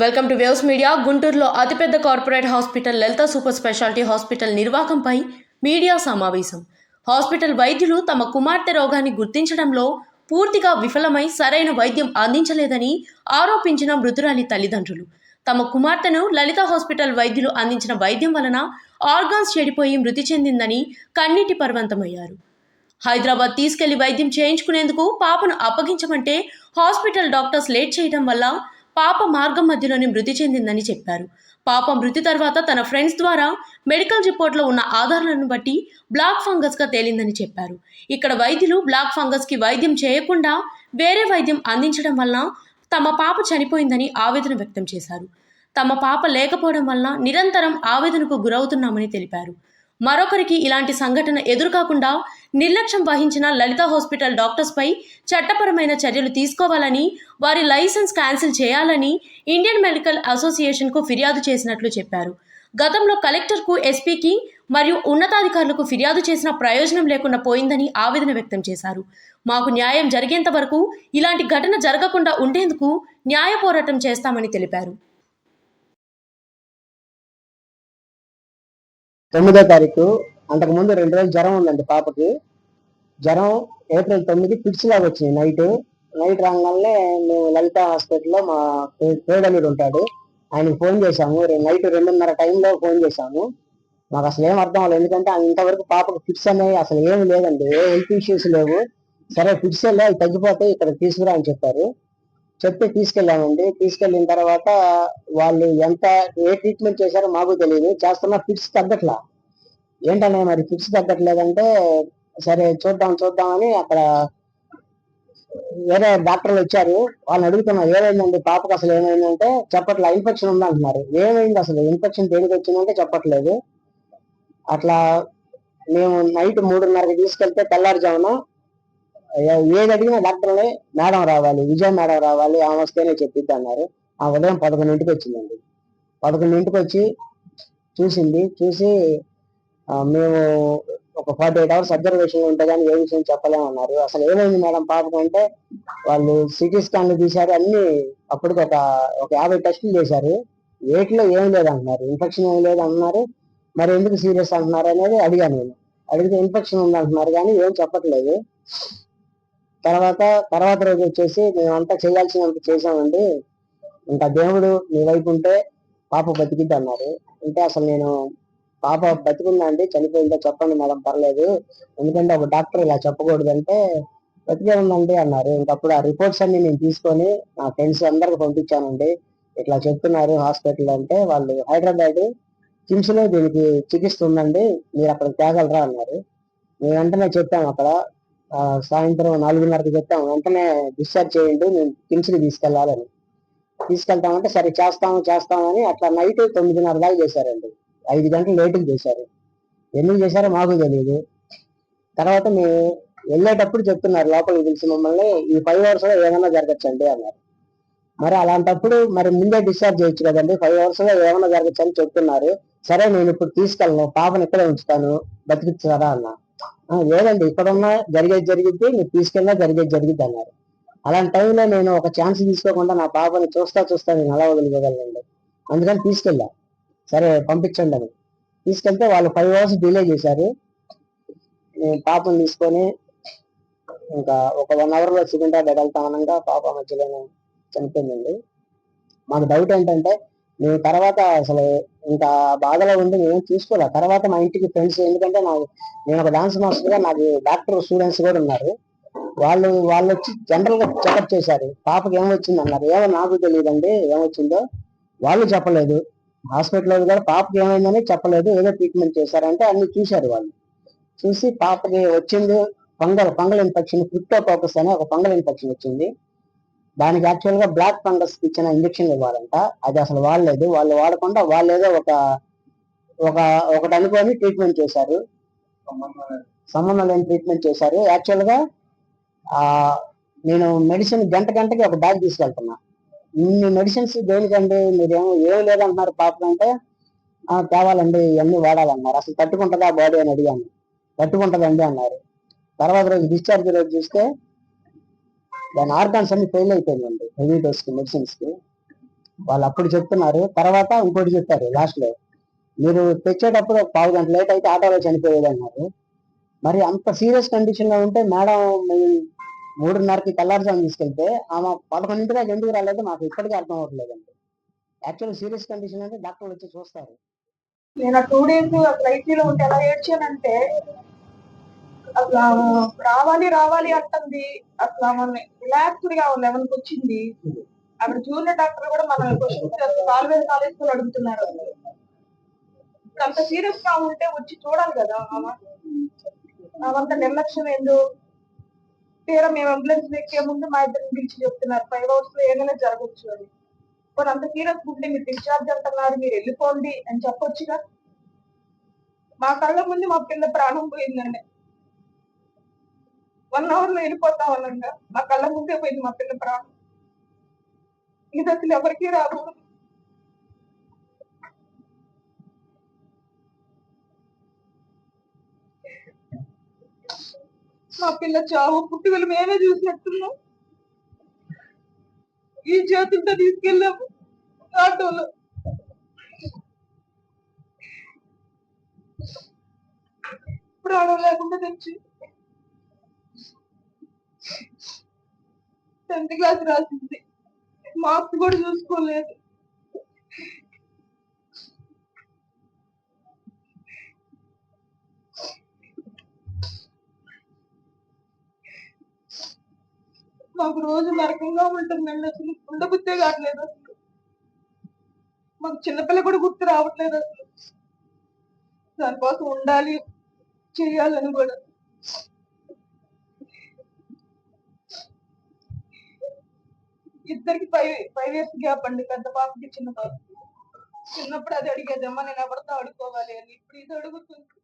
Welcome to waves media గుంటూరులో అతిపెద్ద corporate hospital Lalitha super speciality hospital నిర్వాహకంపై media సమావేశం. Hospital వైద్యులు తమ కుమార్తె రోగాన్ని గుర్తించడంలో పూర్తిగా విఫలమై సరైన వైద్యం అందించలేదని ఆరోపించిన మృతురాలి తల్లిదండ్రులు. తమ కుమార్తెను లలిత హాస్పిటల్ వైద్యులు అందించిన వైద్యం వలన ఆర్గాన్స్ చెడిపోయి మృతి చెందిందని కన్నీటి పర్వంతమయ్యారు. హైదరాబాద్ తీసుకెళ్ళి వైద్యం చేయించుకునేందుకు పాపను అప్పగించమంటే హాస్పిటల్ డాక్టర్స్ లేట్ చేయడం వల్ల పాప మార్గం మధ్యలోనే మృతి చెందిందని చెప్పారు. పాప మృతి తర్వాత తన ఫ్రెండ్స్ ద్వారా మెడికల్ రిపోర్ట్లో ఉన్న ఆధారాలను బట్టి బ్లాక్ ఫంగస్గా తేలిందని చెప్పారు. ఇక్కడ వైద్యులు బ్లాక్ ఫంగస్కి వైద్యం చేయకుండా వేరే వైద్యం అందించడం వలన తమ పాప చనిపోయిందని ఆవేదన వ్యక్తం చేశారు. తమ పాప లేకపోవడం వలన నిరంతరం ఆవేదనకు గురవుతున్నామని తెలిపారు. మరొకరికి ఇలాంటి సంఘటన ఎదురుకాకుండా నిర్లక్ష్యం వహించిన లలిత హాస్పిటల్ డాక్టర్స్పై చట్టపరమైన చర్యలు తీసుకోవాలని వారి లైసెన్స్ క్యాన్సిల్ చేయాలని ఇండియన్ మెడికల్ అసోసియేషన్కు ఫిర్యాదు చేసినట్లు చెప్పారు. గతంలో కలెక్టర్కు ఎస్పీకి మరియు ఉన్నతాధికారులకు ఫిర్యాదు చేసిన ప్రయోజనం లేకుండా పోయిందని ఆవేదన వ్యక్తం చేశారు. మాకు న్యాయం జరిగేంత వరకు ఇలాంటి ఘటన జరగకుండా ఉండేందుకు న్యాయ పోరాటం చేస్తామని తెలిపారు. తొమ్మిదో తారీఖు అంతకు ముందు రెండు రోజులు జ్వరం ఉందండి పాపకి. జ్వరం ఏప్రిల్ తొమ్మిది పిక్స్ లాగా వచ్చింది నైట్. నైట్ రాగానే మేము లలిత హాస్పిటల్లో మా పేదలుడు ఉంటాడు. ఆయనకు ఫోన్ చేశాము. నైట్ రెండున్నర టైంలో ఫోన్ చేశాము. మాకు అసలు ఏం అర్థం అవ్వలేదు. ఎందుకంటే ఆయన ఇంతవరకు పాపకు ఫిట్స్ అనేవి అసలు ఏమి లేదండి. ఏ హెల్త్ ఇష్యూస్ లేవు. సరే ఫిట్స్ వెళ్ళి అవి తగ్గిపోతే ఇక్కడ తీసుకురా అని చెప్పారు. చెప్పి తీసుకెళ్ళామండి. తీసుకెళ్ళిన తర్వాత వాళ్ళు ఎంత ఏ ట్రీట్మెంట్ చేశారో మాకు తెలియదు చేస్తున్న ఫిట్స్ తగ్గట్లా. ఏంటనే మరి ఫిట్స్ తగ్గట్లేదంటే సరే చూద్దాం చూద్దామని అక్కడ వేరే డాక్టర్లు వచ్చారు. వాళ్ళని అడుగుతున్నా ఏమైందండి? పాపకు అసలు ఏమైందంటే చెప్పట్లే ఇన్ఫెక్షన్ ఉందంటున్నారు. ఏమైంది అసలు? ఇన్ఫెక్షన్ దేనికి వచ్చిందంటే చెప్పట్లేదు. అట్లా మేము నైట్ మూడున్నరకి తీసుకెళ్తే తెల్లారుజామున ఏది అడిగినా డాక్టర్ని మేడం రావాలి విజయ మేడం రావాలి ఆమె వస్తేనే చెప్పిద్ది అన్నారు. ఆ ఉదయం పదకొండింటికి వచ్చిందండి. పదకొండింటికి వచ్చి చూసింది. చూసి మేము ఒక ఫార్టీ ఎయిట్ అవర్స్ అబ్జర్వేషన్ ఉంటే కానీ ఏ విషయం చెప్పలేమన్నారు అసలు ఏమైంది మేడం పాపకు అంటే వాళ్ళు సిటీ స్కాన్లు తీశారు అన్ని అప్పటికి ఒక ఒక యాభై టెస్టులు చేశారు. వేటిలో ఏం లేదంటున్నారు ఇన్ఫెక్షన్ ఏం లేదు అంటున్నారు మరి ఎందుకు సీరియస్ అంటున్నారు అనేది అడిగాను నేను. అడిగితే ఇన్ఫెక్షన్ ఉంది అంటున్నారు కానీ ఏం చెప్పట్లేదు. తర్వాత తర్వాత రోజు వచ్చేసి మేమంతా చేయాల్సినంత చేసామండి ఇంకా దేవుడు మీ వైపు ఉంటే పాప బతికిద్ది అన్నారు అంటే అసలు నేను పాప బతికుందా అండి? చనిపోయిందో? చెప్పండి మేడం పర్లేదు. ఎందుకంటే ఒక డాక్టర్ ఇలా చెప్పకూడదు అంటే బతికే ఉందండి అన్నారు. ఇంకప్పుడు ఆ రిపోర్ట్స్ అన్ని నేను తీసుకొని నా ఫ్రెండ్స్ అందరికి పంపించానండి. ఇట్లా చెప్తున్నారు హాస్పిటల్ అంటే వాళ్ళు హైదరాబాద్ కిమ్స్లో దీనికి చికిత్స ఉందండి. మీరు అక్కడికి తేగలరా అన్నారు. మేము వెంటనే చెప్పాము అక్కడ. సాయంత్రం నాలుగున్నరకి చెప్తాం. వెంటనే డిశ్చార్జ్ చేయండి. నేను కిమ్స్ తీసుకెళ్ళాలని. తీసుకెళ్ళాలని తీసుకెళ్తామంటే సరే చేస్తాము చేస్తామని అట్లా నైట్ తొమ్మిదిన్నర దాకా చేశారండి. ఐదు గంటలు లేటుకు చేశారు. ఎందుకు చేశారో మాకు తెలియదు తర్వాత మేము వెళ్ళేటప్పుడు చెప్తున్నారు లోపలికి పిలిచి మమ్మల్ని ఈ ఫైవ్ అవర్స్లో ఏమైనా జరగచ్చండి అన్నారు. మరి అలాంటప్పుడు మరి ముందే డిశ్చార్జ్ చేయొచ్చు కదండి. ఫైవ్ అవర్స్లో ఏమైనా జరగచ్చు అని చెప్తున్నారు. సరే నేను ఇప్పుడు తీసుకెళ్ళను పాపను ఇక్కడే ఉంచుతాను బతికిస్తారా అన్నా. లేదండి ఇక్కడ జరిగేది జరిగిద్ది నువ్వు తీసుకెళ్ళినా జరిగేది జరిగింది అన్నారు. అలాంటి టైంలో నేను ఒక ఛాన్స్ తీసుకోకుండా నా పాపని చూస్తా చూస్తా నేను అలా వదిలిపోగలండి అందుకని తీసుకెళ్ళా. సరే పంపించండి అని. తీసుకెళ్తే వాళ్ళు ఫైవ్ అవర్స్ డిలే చేశారు. నేను పాపను తీసుకొని ఇంకా ఒక వన్ అవర్లో లో సికింద్రాబాద్ వెళ్తా అనగా పాప మధ్యలోనే చనిపోయిందండి. మాకు డౌట్ ఏంటంటే మేము తర్వాత అసలు ఇంకా బాధలో ఉండి నేను చూసుకోలే. తర్వాత మా ఇంటికి ఫ్రెండ్స్ ఎందుకంటే నాకు నేను ఒక డాన్స్ మాస్టర్గా నాకు డాక్టర్ స్టూడెంట్స్ కూడా ఉన్నారు. వాళ్ళు వాళ్ళు వచ్చి జనరల్గా చెకప్ చేశారు. పాపకి ఏమొచ్చింది అన్నారు. ఏమో నాకు తెలియదండి ఏమొచ్చిందో. వాళ్ళు చెప్పలేదు. హాస్పిటల్లో కూడా పాపకి ఏమైందని చెప్పలేదు. ఏదో ట్రీట్మెంట్ చేశారంటే అన్ని చూశారు వాళ్ళు. చూసి పాపకి వచ్చింది ఫంగల్ ఫంగల్ ఇన్ఫెక్షన్ క్రిప్టోకోకస్ అనే ఒక ఫంగల్ ఇన్ఫెక్షన్ వచ్చింది. దానికి యాక్చువల్గా బ్లాక్ ఫంగస్ ఇచ్చిన ఇంజక్షన్ ఇవ్వాలంట. అది అసలు వాడలేదు. వాళ్ళు వాడకుండా వాళ్ళు ఏదో ఒక ఒక ఒకటి అనుకొని ట్రీట్మెంట్ చేశారు. సంబంధం లేని ట్రీట్మెంట్ చేశారు. యాక్చువల్గా ఆ నేను మెడిసిన్ గంట గంటకి ఒక బ్యాగ్ తీసుకెళ్తున్నా. ఇన్ని మెడిసిన్స్ దేనికండి? మీరేమో ఏమి లేదంటున్నారు పాపం అంటే తేవాలండి ఇవన్నీ వాడాలన్నారు. అసలు తట్టుకుంటుందా బాడీ అని అడిగాను. తట్టుకుంటదండి అన్నారు. తర్వాత రోజు డిశ్చార్జ్ రోజు చూస్తే దాని ఆర్గాన్స్ అన్ని ఫెయిల్ అయిపోయిందండి హెవీ డోస్కి మెడిసిన్స్కి. వాళ్ళు అప్పుడు చెప్తున్నారు తర్వాత ఇంకోటి చెప్పారు లాస్ట్లో. మీరు తెచ్చేటప్పుడు ఒక పావు గంట లేట్ అయితే ఆటోలో చనిపోయేది అన్నారు. మరి అంత సీరియస్ కండిషన్లో ఉంటే మేడం మూడున్నరకి తెల్లారుజాము తీసుకెళ్తే ఆమె పదకొండింటి దాకా ఎందుకు రాలేదు? మాకు ఇప్పటికీ అర్థం అవ్వట్లేదండి. యాక్చువల్ సీరియస్ కండిషన్ అంటే డాక్టర్లు వచ్చి చూస్తారు. నేను ఆ టూ డేస్ అసలు ఐసీలో ఉంటే ఎలా ఏడ్చానంటే అట్లా రావాలి రావాలి అంటుంది. అట్లా మన రిలాక్స్డ్గా లెవెన్కి వచ్చింది. అక్కడ జూనియర్ డాక్టర్ కూడా మన క్వశ్చన్స్ కాలేజ్ కాలేజ్ కూడా అడుగుతున్నారు. అంత సీరియస్గా ఉంటే వచ్చి చూడాలి కదా అవంత నిర్లక్ష్యం ఏందో. తీరా మేము అంబులెన్స్ ఎక్కే ముందు మా ఇద్దరిని పిలిచి చెప్తున్నారు. ఫైవ్ అవర్స్లో ఏదైనా జరగచ్చు అని. కొన్ని అంత సీరియస్ ఉంటే మీరు డిశ్చార్జ్ అంటున్నారు మీరు వెళ్ళిపోండి అని చెప్పొచ్చుగా. మా కళ్ళ ముందు మా పిల్ల ప్రాణం పోయిందండి. వన్ అవర్లో వెళ్ళిపోతా వాళ్ళంట. మా కళ్ళ ముందే పోయింది మా పిల్ల ప్రాణం. ఇది అసలు ఎవరికి రాకూడదు మా పిల్ల చావు. పుట్టుకలు మేమే చూసినట్టున్నాం. ఈ చేతులతో తీసుకెళ్ళాము. ఆటోలో. ఆడో లేకుండా తెచ్చి టెన్త్ క్లాస్ రాసింది. మార్క్స్ కూడా చూసుకోలేదు. మాకు రోజు నరకంగా ఉంటుందండి. అసలు ఉండబుద్ధే కావట్లేదు అసలు. మాకు చిన్నపిల్ల కూడా గుర్తు రావట్లేదు అసలు. దానికోసం ఉండాలి చేయాలని కూడా. ఇద్దరికి ఫైవ్ ఫైవ్ ఇయర్స్ గ్యాప్ అండి పెద్ద పాపకి చిన్న పాప చిన్నప్పుడు అది అడిగేదమ్మా నేను ఎవరితో ఆడుకోవాలి? అని. ఇప్పుడు ఇది అడుగుతుంది.